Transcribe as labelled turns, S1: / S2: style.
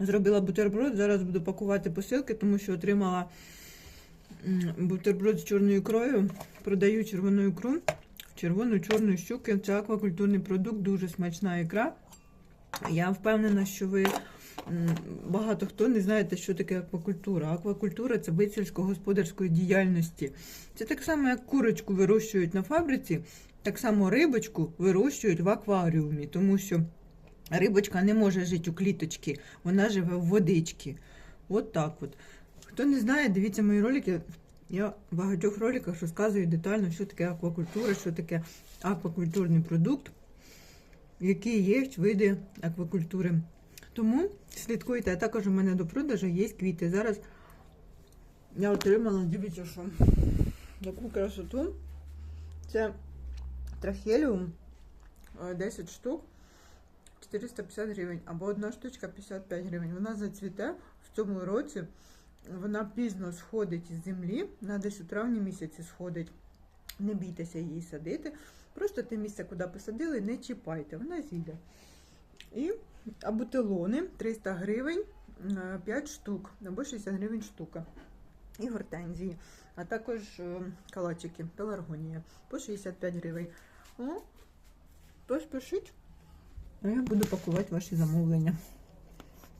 S1: Зробила бутерброд, зараз буду пакувати посилки, тому що отримала бутерброд з чорною ікрою. Продаю червону ікру, червону чорну щуки. Це аквакультурний продукт, дуже смачна ікра. Я впевнена, що ви багато хто не знаєте, що таке аквакультура. Аквакультура це вид сільськогосподарської діяльності. Це так само, як курочку вирощують на фабриці, так само рибочку вирощують в акваріумі, тому що рибочка не може жити у кліточці, вона живе в водичці. От так от. Хто не знає, дивіться мої ролики. Я в багатьох роликах розказую детально, що таке аквакультура, що таке аквакультурний продукт, які є види аквакультури. Тому слідкуйте, а також у мене до продажу є квіти. Зараз я отримала, дивіться, що таку красоту. Це трахеліум е, 10 штук 450 гривень, або одна штучка 55 гривень. Вона зацвіте в цьому році. Вона пізно сходить із землі, вона десь у травні місяці сходить. Не бійтеся її садити. Просто те місце, куди посадили, не чіпайте, вона зійде. І абутилони 300 гривень 5 штук, або 60 гривень штука. І гортензії, а також е, калачики, пеларгонія по 65 гривень. О, тож пишіть, а я буду пакувати ваші замовлення.